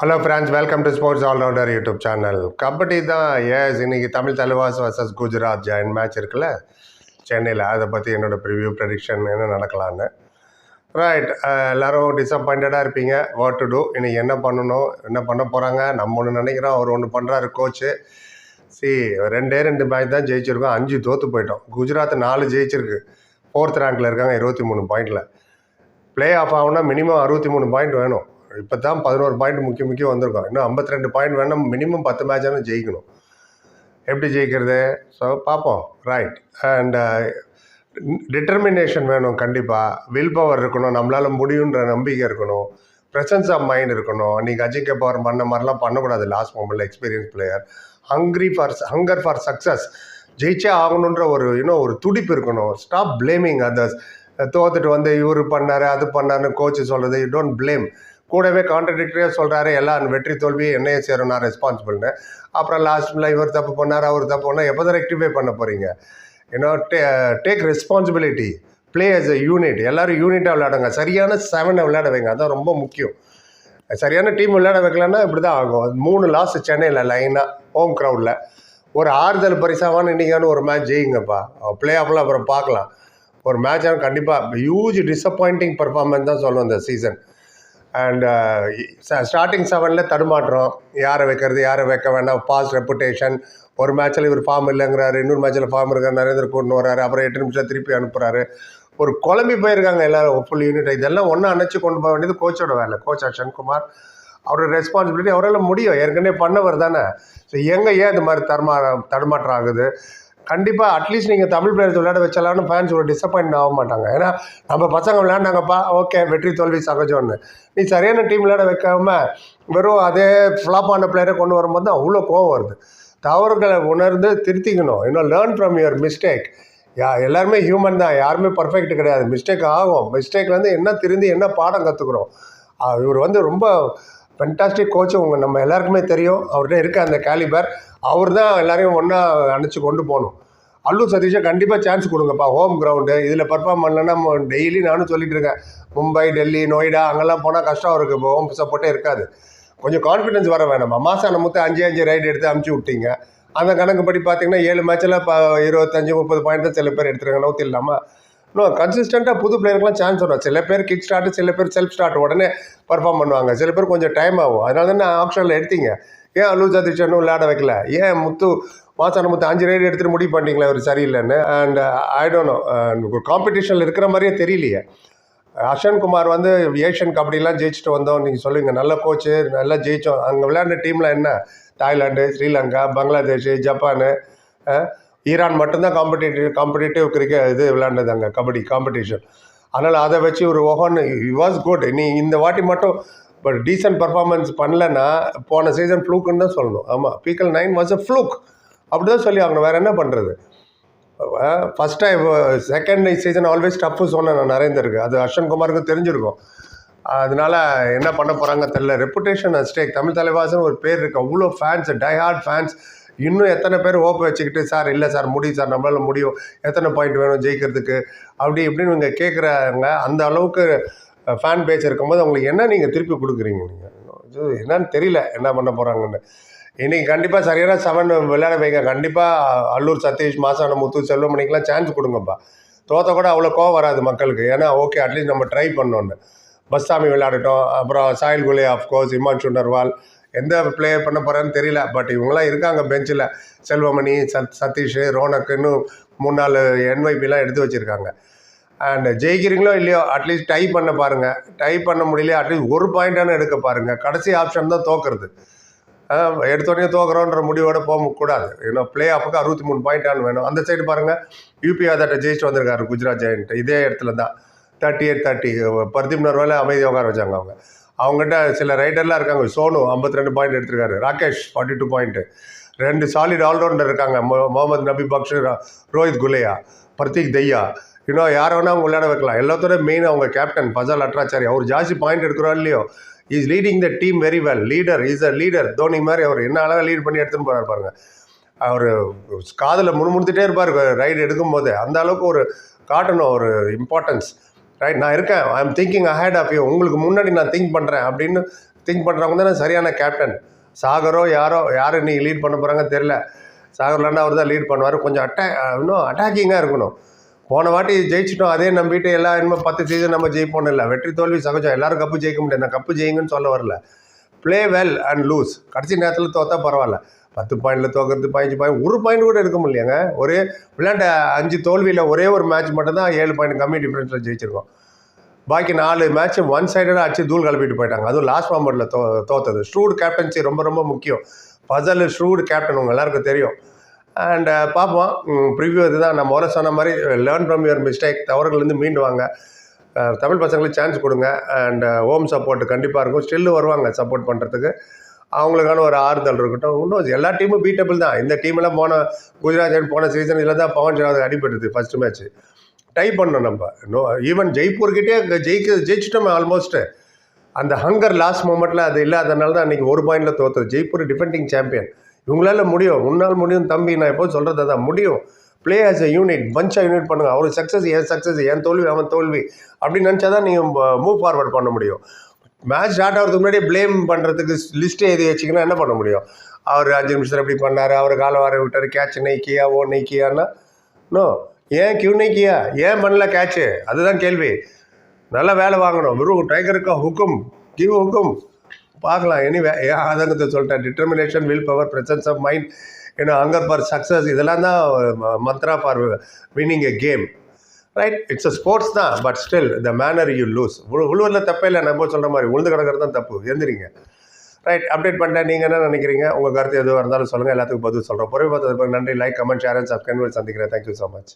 Hello friends welcome to sports allrounder YouTube channel kabaddi தான் ஏஸ் இன்னைக்கு Tamil Thalaivas versus Gujarat giants match இருக்குல்ல? சென்னையில். அதை பற்றி என்னோட ப்ரிவ்யூ ப்ரெடிக்ஷன் என்ன நடக்கலான்னு ரைட் எல்லோரும் டிசப்பாயிண்டடாக இருப்பீங்க. வாட் டு டூ இன்றைக்கி என்ன பண்ணணும்? என்ன பண்ண போகிறாங்க நம்ம ஒன்று நினைக்கிறோம். அவர் ஒன்று பண்ணுறாரு கோச்சு சி ரெண்டே ரெண்டு மேட்ச் தான் ஜெயிச்சிருக்கோம். அஞ்சு தோற்று போயிட்டோம். குஜராத் நாலு ஜெயிச்சிருக்கு. ஃபோர்த் ரேங்கில் இருக்காங்க இருபத்தி மூணு பாயிண்டில் ப்ளே ஆஃப் ஆகுனா மினிமம் அறுபத்தி மூணு பாயிண்ட் வேணும். இப்போ தான் பதினோரு பாயிண்ட் முக்கிய முக்கியம் வந்திருக்கோம். இன்னும் ஐம்பத்தி ரெண்டு பாயிண்ட் வேணும் மினிமம் பத்து மேட்சாலும் ஜெயிக்கணும். எப்படி ஜெயிக்கிறது? ஸோ பார்ப்போம். ரைட் அண்ட் டிட்டர்மினேஷன் வேணும் கண்டிப்பாக வில் பவர் இருக்கணும். நம்மளால் முடியுன்ற நம்பிக்கை இருக்கணும். ப்ரெசன்ஸ் ஆஃப் மைண்ட் இருக்கணும். நீங்கள் அஜய் பவர் பண்ண மாதிரிலாம் பண்ணக்கூடாது. Last மொமெண்ட்டில் experience player hungry for hunger for success ஜெயிச்சே ஆகணுன்ற ஒரு இன்னும் ஒரு துடிப்பு இருக்கணும். ஸ்டாப் பிளேமிங் அதர்ஸ் தோத்துட்டு வந்து இவர் பண்ணார் அது பண்ணாருன்னு கோச்சு சொல்கிறது யூ டோன்ட் ப்ளேம் கூடவே கான்ட்ரடிக்டரியாக சொல்கிறாரு எல்லாம் வெற்றி தோல்வி என்னையே சேரும் நான் ரெஸ்பான்சிபிள்னு அப்புறம் லாஸ்ட்டில் இவர் தப்பு பண்ணார் அவர் தப்பு பண்ணால் எப்போ தான் ரெக்டிஃபை பண்ண போகிறீங்க ஏன்னா they take responsibility play as a unit எல்லோரும் யூனிட்டாக விளையாடுங்க. சரியான செவனை விளையாட வைங்க. அதுதான் ரொம்ப முக்கியம். சரியான டீம் விளையாட வைக்கலன்னா இப்படி தான் ஆகும் மூணு லாஸ் சென்னையில் லைனாக ஹோம் க்ரௌடில் ஒரு ஆறுதல் பரிசாவான இன்றைக்கான ஒரு மேட்ச் ஜெயிங்கப்பா. பிளே ஆஃப்லாம் அப்புறம் பார்க்கலாம். ஒரு மேட்ச் கண்டிப்பாக ஹியூஜ் டிசப்பாயிண்டிங் பர்ஃபார்மன்ஸ் தான் சொல்லுவோம் இந்த சீசன் அண்ட் ஸ்டார்டிங் செவனில் தடுமாற்றம். யாரை வைக்கிறது யாரை வைக்க வேண்டாம்? பாஸ் ரெப்புடேஷன் ஒரு மேட்ச்சில் இவர் ஃபார்ம் இல்லைங்கிறாரு. இன்னொரு மேட்ச்சில் ஃபார்ம் இருக்கார் நரேந்திர கொண்டு வராரு அப்புறம் எட்டு நிமிஷம் திருப்பி அனுப்புகிறாரு ஒரு குழம்பி போயிருக்காங்க எல்லாரும் ஃபுல் யூனிட் இதெல்லாம் ஒன்றா அணைச்சி கொண்டு போக வேண்டியது கோச்சோட வேலை. கோச் அஷன்குமார் அவரோட ரெஸ்பான்சிபிலிட்டி அவரால் முடியும். ஏற்கனவே பண்ணவர் தானே. ஸோ எங்கே ஏன் இந்த மாதிரி தடுமா தடுமாற்றம் ஆகுது? கண்டிப்பாக அட்லீஸ்ட் நீங்கள் தமிழ் பிளேயர்ஸ் விளையாட வச்சலான்னு ஃபேன்ஸ் ஒரு டிசப்பாயிண்ட் ஆக மாட்டாங்க. ஏன்னா நம்ம பசங்க விளையாண்டாங்கப்பா ஓகே வெற்றி தோல்வி சகஜம்னு. நீ சரியான டீம் விளையாட வைக்காம வெறும் அதே ஃப்ளாப் ஆன பிளேயரை கொண்டு வரும்போது தான் அவ்வளோ கோவம் வருது. தவறுகளை உணர்ந்து திருத்திக்கணும். இன்னும் லேர்ன் ஃப்ரம் யுவர் மிஸ்டேக் யா எல்லாருமே ஹியூமன் தான். யாருமே பர்ஃபெக்ட் கிடையாது. மிஸ்டேக் ஆகும். மிஸ்டேக்லேருந்து என்ன திருந்தி என்ன பாடம் கற்றுக்குறோம் இவர் வந்து ரொம்ப ஃபென்டாஸ்டிக் கோச்சு உங்கள் நம்ம எல்லாருக்குமே தெரியும். அவர்கிட்ட இருக்க அந்த கேலிபர் அவர் தான் எல்லாரையும் ஒன்றா அணைச்சி கொண்டு போகணும். அல்லூர் சதீஷை கண்டிப்பாக சான்ஸ் கொடுங்கப்பா ஹோம் கிரவுண்டு இதில் பர்ஃபார்ம் பண்ணலன்னா டெய்லி நானும் சொல்லிட்டு இருக்கேன். மும்பை டெல்லி நொய்டா அங்கெல்லாம் போனால் கஷ்டம் இருக்குது இப்போ ஹோம் சப்போர்ட்டே இருக்காது. கொஞ்சம் கான்ஃபிடன்ஸ் வர வேணாமா? மாதம் மொத்தம் அஞ்சு அஞ்சு ரைடு எடுத்து அமுச்சு விட்டீங்க. அந்த கணக்குப்படி பார்த்தீங்கன்னா ஏழு மேட்ச்சில் இப்போ இருபத்தஞ்சி முப்பது பாயிண்ட் தான் சில பேர் எடுத்துருக்காங்க. நூற்றி இல்லாமல் இன்னும் கன்சிஸ்டண்ட்டாக புது பிளேயருக்குலாம் சான்ஸ் வரும். சில பேர் கிக் ஸ்டார்ட்டு சில பேர் செல்ஃப் ஸ்டார்ட் உடனே பர்ஃபார்ம் பண்ணுவாங்க. சில பேர் கொஞ்சம் டைம் ஆகும். அதனால நான் ஆப்ஷனில் எடுத்தீங்க. ஏன் அல்லூர் திருச்சனும் விளையாட வைக்கல? ஏன் முத்து மாசான முத்து அஞ்சு ரைடு எடுத்துகிட்டு முடிவு பண்ணிட்டீங்களா அவர் சரியில்லைன்னு? அண்ட் ஐ டோன்ட் நோ காம்படிஷனில் இருக்கிற மாதிரியே தெரியலையே. அஷன் குமார் வந்து ஏஷியன் கபடிலாம் ஜெயிச்சுட்டு வந்தோம் நீங்கள் சொல்லுங்கள் நல்ல கோச்சு நல்லா ஜெயித்தோம் அங்கே விளையாண்ட டீமில் என்ன? Thailand Sri Lanka Bangladesh Japan Iran மட்டும்தான் காம்படிட்டிவ் காம்படிட்டிவ் கிரிக்கெட் இது விளையாண்டது அங்கே கபடி காம்படிஷன் அதனால் அதை வச்சு ஒரு ஒவ்வொன்று வாஸ் குட் நீ இந்த வாட்டி மட்டும் பட் டீசென்ட் பர்ஃபார்மன்ஸ் பண்ணலன்னா போன சீசன் ஃப்ளூக்குன்னு தான் சொல்லணும். ஆமாம் பீக்கல் நைன் வாஸ் அ ஃப்ளூக் அப்படி தான் சொல்லி அவங்க வேறு என்ன பண்ணுறது first time second season always tough சொன்னேன் நான் நிறைந்திருக்கு அது அர்ஷன் குமாருக்கு தெரிஞ்சிருக்கும். அதனால என்ன பண்ண போகிறாங்க தெரில ரெப்புடேஷன் அஸ்டேக் தமிழ் தலைவாசன் ஒரு பேர் இருக்குது அவ்வளோ ஃபேன்ஸ் டைஹார்ட் ஃபேன்ஸ் இன்னும் எத்தனை பேர் ஓப்ப வச்சுக்கிட்டு சார் இல்லை சார் முடியும் சார் நம்மளால் முடியும். எத்தனை பாயிண்ட் வேணும் ஜெயிக்கிறதுக்கு? அப்படி இப்படின்னு இவங்க கேட்குறாங்க அந்த அளவுக்கு ஃபேன் பேஜ் இருக்கும்போது அவங்களுக்கு என்ன நீங்கள் திருப்பி கொடுக்குறீங்க நீங்கள் இது என்னன்னு தெரியல என்ன பண்ண போகிறாங்கன்னு இன்றைக்கி கண்டிப்பாக சரியான செவன் விளையாட வைங்க. கண்டிப்பாக அல்லூர் சதீஷ் மாசான முத்து செல்வமணிக்கெலாம் சான்ஸ் கொடுங்கப்பா. தோற்ற கூட அவ்வளோ கோவம் வராது மக்களுக்கு. ஏன்னா ஓகே அட்லீஸ்ட் நம்ம ட்ரை பண்ணோன்னு. பஸ்தாமி விளையாடட்டும். அப்புறம் சாயில் குலே ஆஃப்கோர்ஸ் இமான் சுண்டர்வால் எந்த ப்ளே பண்ண போகிறான்னு தெரியல. பட் இவங்களாம் இருக்காங்க பெஞ்சில் செல்வமணி சத் சதீஷ் ரோனக்குன்னு இன்னும் மூணு நாலு என்வைபிலாம் எடுத்து வச்சுருக்காங்க. அண்ட் ஜெயிக்கிறீங்களோ இல்லையோ அட்லீஸ்ட் டை பண்ண பாருங்கள் டை பண்ண முடியலையோ அட்லீஸ்ட் ஒரு பாயிண்டான எடுக்க பாருங்கள் கடைசி ஆப்ஷன் தான் தோக்குறது எடுத்தோடனே தோக்குறோன்ற முடிவோடு போகக்கூடாது ஏன்னா ப்ளே ஆஃபுக்கு அறுபத்தி மூணு பாயிண்டான வேணும் அந்த சைடு பாருங்கள் யூபி ஆதாட்ட ஜெயிச்சுட்டு வந்திருக்காரு குஜராத் ஜெயண்ட் இதே இடத்துல தான் thirty eight thirty Pardeep Narwal அமைதியாக உட்கார வச்சாங்க அவங்க அவங்ககிட்ட சில ரைடர்லாம் இருக்காங்க சோனு ஐம்பத்தி ரெண்டு பாயிண்ட் எடுத்திருக்காரு ராகேஷ் ஃபார்ட்டி டூ பாயிண்ட்டு ரெண்டு சாலிட் ஆல்ரவுண்டர் இருக்காங்க மொ- முகமது நபி பக்ஷர் ரோஹித் குலேயா பிரதீக் தெய்யா இன்னும் யாரை வேணால் அவங்க விளையாட வைக்கலாம். எல்லாத்தோட மெயின் அவங்க கேப்டன் பஜல் அட்ராச்சாரி அவர் ஜாஸ்தி பாயிண்ட் எடுக்கிறோம் இல்லையோ is leading the team very well leader is a leader Dhoni மாதிரி அவர் என்ன அழகாக லீட் பண்ணி எடுத்துன்னு போகிறார் பாருங்கள் அவர் காதில் முணுமுணுத்துட்டே இருப்பார் ரைடு எடுக்கும்போது. அந்த அளவுக்கு ஒரு காட்டணும் ஒரு இம்பார்ட்டன்ஸ் ரைட் நான் இருக்கேன். I am thinking ahead of you உங்களுக்கு முன்னாடி நான் திங்க் பண்ணுறேன் அப்படின்னு திங்க் பண்ணுறவங்க தானே சரியான கேப்டன் சாகரோ யாரோ யார் இன்றைக்கி லீட் பண்ண போகிறாங்க தெரில சாகர்லாண்டா அவர் தான் லீட் பண்ணுவார். கொஞ்சம் அட்டா இன்னும் அட்டாக்கிங்காக இருக்கணும். போன வாட்டி ஜெயிச்சிட்டோம் அதே நம்பிட்டு எல்லா இன்னும் பத்து சீசன் நம்ம ஜெயிப்போம்னு இல்லை. வெற்றி தோல்வி சகஜம். எல்லாரும் கப்பு ஜெயிக்க முடியாது. நான் கப்பு ஜெயிங்கன்னு சொல்ல வரல. ப்ளே வெல் அண்ட் லூஸ் கடைசி நேரத்தில் தோத்தா பரவாயில்ல. பத்து பாயிண்டில் தோக்கிறது பதினஞ்சு பாயிண்ட் ஒரு பாயிண்ட் கூட எடுக்க முடியலையாங்க. ஒரே விளையாண்ட அஞ்சு தோல்வியில் ஒரே ஒரு மேட்ச் மட்டும்தான் ஏழு பாயிண்ட் கம்மி டிஃப்ரென்ஸில் ஜெயிச்சிருக்கோம். பாக்கி நாலு மேட்ச் ஒன் சைடடாக அடிச்சு தூள் கிளப்பிட்டு போயிட்டாங்க. அதுவும் லாஸ்ட் மாமெண்ட்டில் தோ தோத்தது. ஷ்ரூட் கேப்டன்சி ரொம்ப ரொம்ப முக்கியம். பசல் ஷ்ரூட் கேப்டன் உங்கள் எல்லாருக்கும் தெரியும். அண்ட் uh, பார்ப்போம் ப்ரிவ்யூ இதுதான். நான் முதல்ல சொன்ன மாதிரி லேர்ன் ஃப்ரம் யுவர் மிஸ்டேக் தவறுகள்லேருந்து மீண்டு வாங்க. Uh, தமிழ் பசங்களுக்கு சான்ஸ் கொடுங்க. அண்ட் ஹோம் சப்போர்ட் கண்டிப்பாக இருக்கும். ஸ்டில்லு வருவாங்க சப்போர்ட் பண்ணுறதுக்கு அவங்களுக்கான ஒரு ஆறுதல் இருக்கட்டும். இன்னும் எல்லா டீமும் பீட்டபிள் தான். இந்த டீமெல்லாம் போன குஜராத் போன சீசன் இதில் தான் பவன் ஷராவத் அடிபட்டுது ஃபஸ்ட் மேட்ச் டை பண்ணோம் நம்ம. நோ ஈவன் ஜெய்ப்பூர்கிட்டே ஜெயிக்க ஜெயிச்சிட்டோம் ஆல்மோஸ்ட்டு அந்த ஹங்கர் லாஸ்ட் மூமெண்ட்டில் அது இல்லாதனால தான் அன்றைக்கி ஒரு பாயிண்டில் தோற்றுது ஜெய்ப்பூர் டிஃபெண்டிங் சாம்பியன் இவங்களால முடியும். உன்னால் முடியும் தம்பி. நான் எப்போ சொல்கிறது தான் முடியும். ப்ளே ஆஸ் எ யூனிட் பஞ்சாக யூனிட் பண்ணுங்கள் அவர் சக்ஸஸ் என் சக்ஸஸ் என் தோல்வி அவன் தோல்வி. அப்படின்னு நினச்சா தான் நீங்கள் மூவ் ஃபார்வர்ட் பண்ண முடியும். மேட்ச் ஸ்டார்ட் ஆகிறதுக்கு முன்னாடி ப்ளேம் பண்ணுறதுக்கு லிஸ்ட்டே எழுதி வச்சிங்கன்னா என்ன பண்ண முடியும்? அவர் அஞ்சு நிமிஷத்தில் எப்படி பண்ணார். அவர் காலை வார விட்டார். கேட்ச் நைக்கியா ஓ நைக்கியான்னா நோ ஏன் கியூ நைக்கியா ஏன் பண்ணல கேட்ச்சு அதுதான் கேள்வி. நல்லா வேலை வாங்கணும். வெறும் டைகருக்கு ஹுக்கும் கிவ் ஹுக்கும் பார்க்கலாம். எனிவே ஏன் ஆதங்கத்தை சொல்லிட்டேன். Determination will power presence of mind ஏன்னா அங்கர் ஃபார் சக்ஸஸ் இதெல்லாம் தான் mantra for winning a game right it's a sports தான் but still the manner you lose உழுவரில் தப்பே இல்லை நம்ம சொல்கிற மாதிரி. உழுந்து கிடக்கிறது தான் தப்பு. எழுந்திரிங்க ரைட் அப்டேட் பண்ணிட்டேன். நீங்கள் என்ன நினைக்கிறீங்க? உங்கள் கருத்து எதுவாக இருந்தாலும் சொல்லுங்கள் எல்லாத்துக்கும் பதில் சொல்கிறோம் பொறுமை பார்த்ததுக்கு நன்றி. Like comment share and subscribe சந்திக்கிறேன். Thank you so much